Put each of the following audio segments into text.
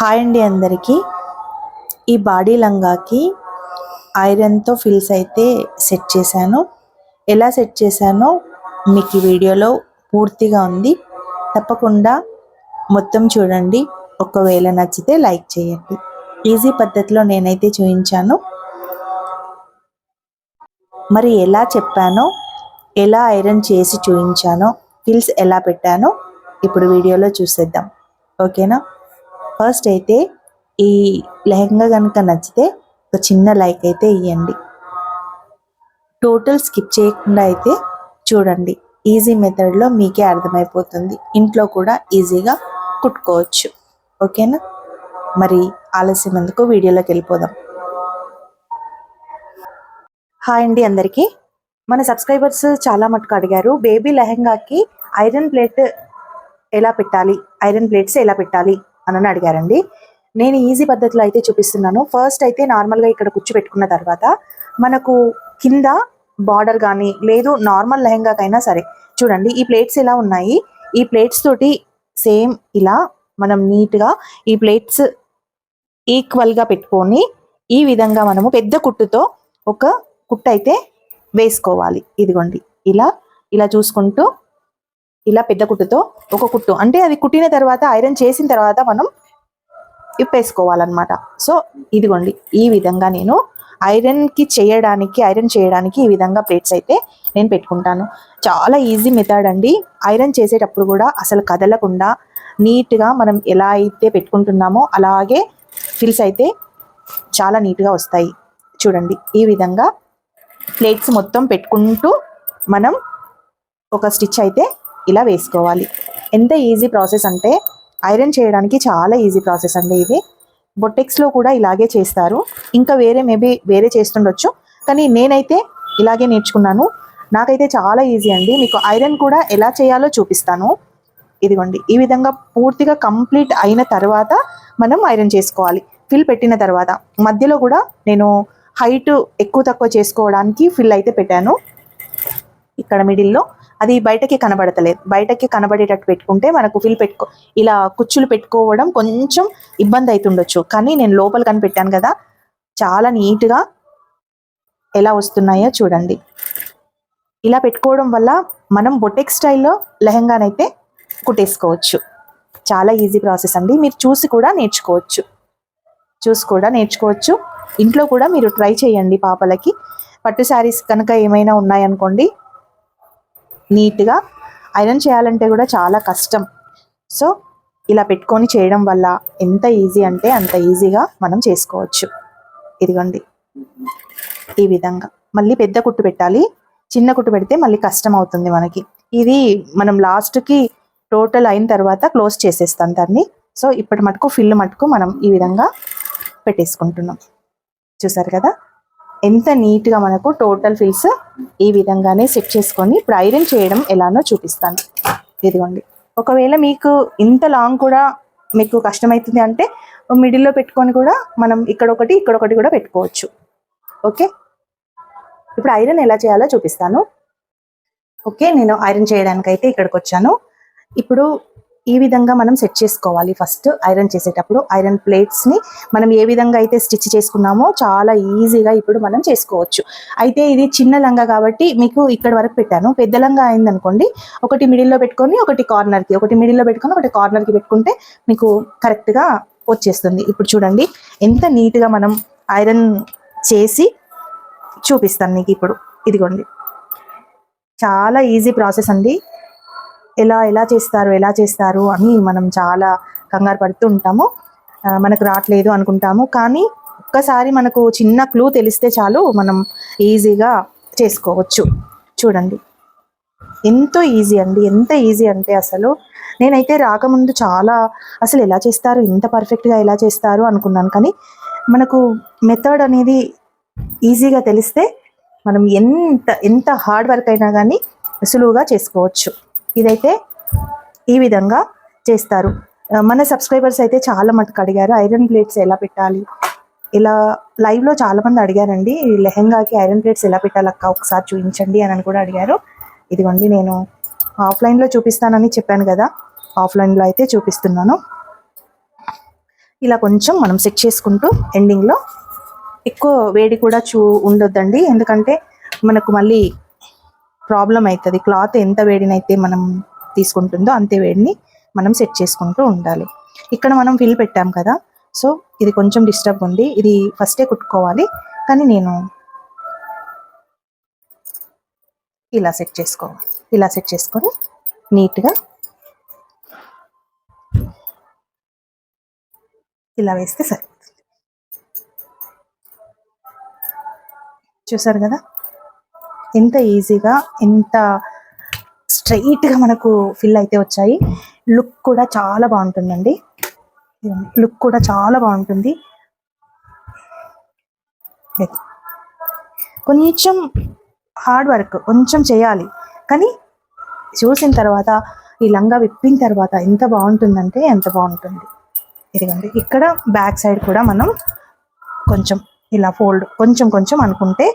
Hi అండి అందరికీ. ఈ బాడీ లంగాకి ఐరన్తో ఫిల్స్ అయితే సెట్ చేశాను. ఎలా సెట్ చేశానో మీకు ఈ వీడియోలో పూర్తిగా ఉంది. తప్పకుండా మొత్తం చూడండి. ఒకవేళ నచ్చితే లైక్ చేయండి. ఈజీ పద్ధతిలో నేనైతే చూపించాను మరి ఎలా చెప్పానో ఎలా ఐరన్ చేసి చూపించానో ఫిల్స్ ఎలా పెట్టానో ఇప్పుడు వీడియోలో చూసేద్దాం. ఓకేనా? ఫస్ట్ అయితే ఈ లెహంగా కనుక నచ్చితే ఒక చిన్న లైక్ అయితే ఇవ్వండి టోటల్ స్కిప్ చేయకుండా అయితే చూడండి. ఈజీ మెథడ్లో మీకే అర్థమైపోతుంది. ఇంట్లో కూడా ఈజీగా కుట్టుకోవచ్చు. ఓకేనా? మరి ఆలస్యం ఎందుకు? వీడియోలోకి వెళ్ళిపోదాం. హాయ్ అండి అందరికీ. మన సబ్స్క్రైబర్స్ చాలా మటుకు అడిగారు బేబీ లెహంగాకి ఐరన్ ప్లేట్ ఎలా పెట్టాలి? ఐరన్ ప్లేట్స్ ఎలా పెట్టాలి? అని అడిగారండి. నేను ఈజీ పద్ధతిలో అయితే చూపిస్తున్నాను. ఫస్ట్ అయితే నార్మల్గా ఇక్కడ కూర్చో పెట్టుకున్న తర్వాత మనకు కింద బార్డర్ కానీ లేదు నార్మల్ లెహంగాకైనా సరే చూడండి ఈ ప్లేట్స్ ఎలా ఉన్నాయి? ఈ ప్లేట్స్ తోటి సేమ్ ఇలా మనం నీట్గా ఈ ప్లేట్స్ ఈక్వల్గా పెట్టుకొని ఈ విధంగా మనము పెద్ద కుట్టుతో ఒక కుట్టు అయితే వేసుకోవాలి. ఇదిగోండి. ఇలా ఇలా చూసుకుంటూ ఇలా పెద్ద కుట్టుతో ఒక కుట్టు. అంటే అది కుట్టిన తర్వాత ఐరన్ చేసిన తర్వాత మనం ఇప్పేసుకోవాలన్నమాట. సో ఇదిగోండి. ఈ విధంగా నేను ఐరన్కి చేయడానికి ఐరన్ చేయడానికి ఈ విధంగా ప్లేట్స్ అయితే నేను పెట్టుకుంటాను. చాలా ఈజీ మెథడ్ అండి. ఐరన్ చేసేటప్పుడు కూడా అసలు కదలకుండా నీట్గా మనం ఎలా అయితే పెట్టుకుంటున్నామో అలాగే ఫిల్స్ అయితే చాలా నీట్గా వస్తాయి. చూడండి. ఈ విధంగా ప్లేట్స్ మొత్తం పెట్టుకుంటూ మనం ఒక స్టిచ్ అయితే ఇలా వేసుకోవాలి. ఎంత ఈజీ ప్రాసెస్ అంటే ఐరన్ చేయడానికి చాలా ఈజీ ప్రాసెస్ అండి ఇది. బొటెక్స్లో కూడా ఇలాగే చేస్తారు. ఇంకా వేరే మేబీ వేరే చేస్తుండొచ్చు. కానీ నేనైతే ఇలాగే నేర్చుకున్నాను. నాకైతే చాలా ఈజీ అండి. మీకు ఐరన్ కూడా ఎలా చేయాలో చూపిస్తాను. ఇదిగోండి. ఈ విధంగా పూర్తిగా కంప్లీట్ అయిన తర్వాత మనం ఐరన్ చేసుకోవాలి. ఫిల్ పెట్టిన తర్వాత. మధ్యలో కూడా నేను హైట్ ఎక్కువ తక్కువ చేసుకోవడానికి ఫిల్ అయితే పెట్టాను. ఇక్కడ మిడిల్లో అది బయటకి కనబడతలేదు. బయటకి కనబడేటట్టు పెట్టుకుంటే మనకు ఫిల్ పెట్టుకో ఇలా కుచ్చులు పెట్టుకోవడం కొంచెం ఇబ్బంది అవుతుండొచ్చు కానీ నేను లోపల కనిపెట్టాను కదా చాలా నీట్గా ఎలా వస్తున్నాయో చూడండి. ఇలా పెట్టుకోవడం వల్ల మనం బొటెక్ స్టైల్లో లెహంగానైతే కుట్టేసుకోవచ్చు. చాలా ఈజీ ప్రాసెస్ అండి. మీరు చూసి కూడా నేర్చుకోవచ్చు. చూసి కూడా నేర్చుకోవచ్చు. ఇంట్లో కూడా మీరు ట్రై చేయండి పాపలకి. పట్టు శారీస్ కనుక ఏమైనా ఉన్నాయనుకోండి నీట్గా ఐరన్ చేయాలంటే కూడా చాలా కష్టం. సో ఇలా పెట్టుకొని చేయడం వల్ల ఎంత ఈజీ అంటే అంత ఈజీగా మనం చేసుకోవచ్చు. ఇదిగోండి. ఈ విధంగా. మళ్ళీ పెద్ద కుట్టు పెట్టాలి. చిన్న కుట్టు పెడితే మళ్ళీ కష్టం అవుతుంది మనకి. ఇది మనం లాస్ట్కి టోటల్ అయిన తర్వాత క్లోజ్ చేసేస్తాం దాన్ని. సో ఇప్పటి మటుకు ఫిల్ మటుకు మనం ఈ విధంగా పెట్టేసుకుంటున్నాం. చూసారు కదా? ఎంత నీట్గా మనకు టోటల్ ఫిల్స్ ఈ విధంగానే సెట్ చేసుకొని ఇప్పుడు ఐరన్ చేయడం ఎలానో చూపిస్తాను. ఇదిగోండి. ఒకవేళ మీకు ఇంత లాంగ్ కూడా మీకు కష్టమవుతుంది అంటే మిడిల్లో పెట్టుకొని కూడా మనం ఇక్కడ ఒకటి ఇక్కడ ఒకటి కూడా పెట్టుకోవచ్చు. ఓకే? ఇప్పుడు ఐరన్ ఎలా చేయాలో చూపిస్తాను. ఓకే నేను ఐరన్ చేయడానికైతే ఇక్కడికి వచ్చాను ఇప్పుడు ఈ విధంగా మనం సెట్ చేసుకోవాలి. ఫస్ట్ ఐరన్ చేసేటప్పుడు ఐరన్ ప్లేట్స్ని మనం ఏ విధంగా అయితే స్టిచ్ చేసుకున్నామో చాలా ఈజీగా ఇప్పుడు మనం చేసుకోవచ్చు. అయితే ఇది చిన్న లంగా కాబట్టి మీకు ఇక్కడ వరకు పెట్టాను. పెద్ద లంగా అయిందనుకోండి ఒకటి మిడిల్లో పెట్టుకొని ఒకటి కార్నర్కి ఒకటి మిడిల్లో పెట్టుకొని ఒకటి కార్నర్కి పెట్టుకుంటే మీకు కరెక్ట్గా వచ్చేస్తుంది. ఇప్పుడు చూడండి ఎంత నీట్గా మనం ఐరన్ చేసి చూపిస్తాను మీకు ఇప్పుడు. ఇదిగోండి. చాలా ఈజీ ప్రాసెస్ అండి. ఎలా ఎలా చేస్తారు ఎలా చేస్తారు అని మనం చాలా కంగారు పడుతూ ఉంటాము. మనకు రావట్లేదు అనుకుంటాము. కానీ ఒక్కసారి మనకు చిన్న క్లూ తెలిస్తే చాలు మనం ఈజీగా చేసుకోవచ్చు. చూడండి. ఎంతో ఈజీ అండి ఎంత ఈజీ అంటే అసలు నేనైతే రాకముందు చాలా అసలు ఎలా చేస్తారు ఇంత పర్ఫెక్ట్గా ఎలా చేస్తారు అనుకున్నాను. కానీ మనకు మెథడ్ అనేది ఈజీగా తెలిస్తే మనం ఎంత ఎంత హార్డ్ వర్క్ అయినా కానీ సులువుగా చేసుకోవచ్చు. ఇదైతే ఈ విధంగా చేస్తారు. మన సబ్స్క్రైబర్స్ అయితే చాలా మటుకు అడిగారు ఐరన్ ప్లేట్స్ ఎలా పెట్టాలి? ఇలా లైవ్లో చాలా మంది అడిగారండి లెహెంగాకి ఐరన్ ప్లేట్స్ ఎలా పెట్టాలి అక్క? ఒకసారి చూపించండి అని కూడా అడిగారు. ఇదిగోండి నేను ఆఫ్లైన్లో చూపిస్తానని చెప్పాను కదా ఆఫ్లైన్లో అయితే చూపిస్తున్నాను. ఇలా కొంచెం మనం సెట్ చేసుకుంటూ ఎండింగ్లో ఎక్కువ వేడి కూడా చూ ఉండొద్దండి ఎందుకంటే మనకు మళ్ళీ ప్రాబ్లం అవుతుంది. క్లాత్ ఎంత వేడినైతే మనం తీసుకుంటుందో అంతే వేడిని మనం సెట్ చేసుకుంటూ ఉండాలి. ఇక్కడ మనం ఫిల్ పెట్టాం కదా. సో ఇది కొంచెం డిస్టర్బ్ ఉంది. ఇది ఫస్టే కుట్టుకోవాలి. కానీ నేను ఇలా సెట్ చేసుకోవాలి. ఇలా సెట్ చేసుకొని నీట్గా ఇలా వేస్తే సరిపోతుంది. చూసారు కదా? ఎంత ఈజీగా ఎంత స్ట్రైట్గా మనకు ఫిల్ అయితే వచ్చాయి. లుక్ కూడా చాలా బాగుంటుందండి. లుక్ కూడా చాలా బాగుంటుంది. కొంచెం హార్డ్ వర్క్ కొంచెం చేయాలి. కానీ చూసిన తర్వాత ఈ లంగా విప్పిన తర్వాత ఎంత బాగుంటుందంటే ఎంత బాగుంటుంది. ఇదిగండి ఇక్కడ బ్యాక్ సైడ్ కూడా మనం కొంచెం ఇలా ఫోల్డ్ కొంచెం కొంచెం అనుకుంటే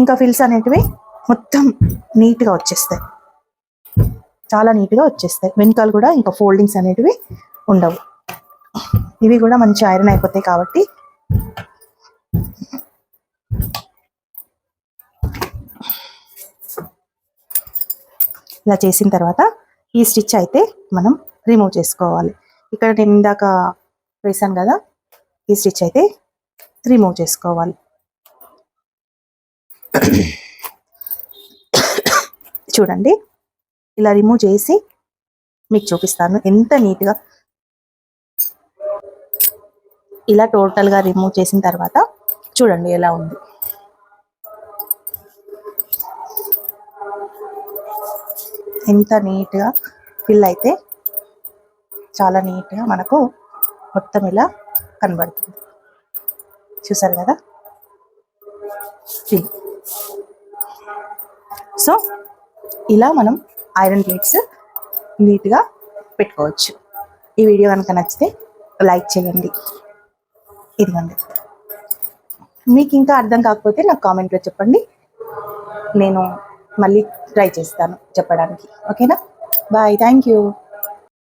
ఇంకా ఫిల్స్ అనేటివి మొత్తం నీట్గా వచ్చేస్తాయి. చాలా నీట్గా వచ్చేస్తాయి. వెనకాల కూడా ఇంకా ఫోల్డింగ్స్ అనేటివి ఉండవు. ఇవి కూడా మంచి ఐరన్ అయిపోతాయి కాబట్టి. ఇలా చేసిన తర్వాత ఈ స్టిచ్ అయితే మనం రిమూవ్ చేసుకోవాలి. ఇక్కడ నేను ఇందాక వేసాను కదా ఈ స్టిచ్ అయితే రిమూవ్ చేసుకోవాలి. చూడండి. ఇలా రిమూవ్ చేసి మీకు చూపిస్తాను. ఎంత నీట్గా ఇలా టోటల్గా రిమూవ్ చేసిన తర్వాత చూడండి ఎలా ఉంది. ఎంత నీట్గా ఫిల్ అయితే చాలా నీట్గా మనకు మొత్తం ఇలా కనబడుతుంది. చూసారు కదా? ఫిల్ సో ఇలా మనం ఐరన్ ప్లేట్స్ నీట్గా పెట్టుకోవచ్చు. ఈ వీడియో కనుక నచ్చితే లైక్ చేయండి. ఇదిగోండి. మీకు ఇంకా అర్థం కాకపోతే నాకు కామెంట్లో చెప్పండి. నేను మళ్ళీ ట్రై చేస్తాను చెప్పడానికి. ఓకేనా బాయ్ థ్యాంక్ యూ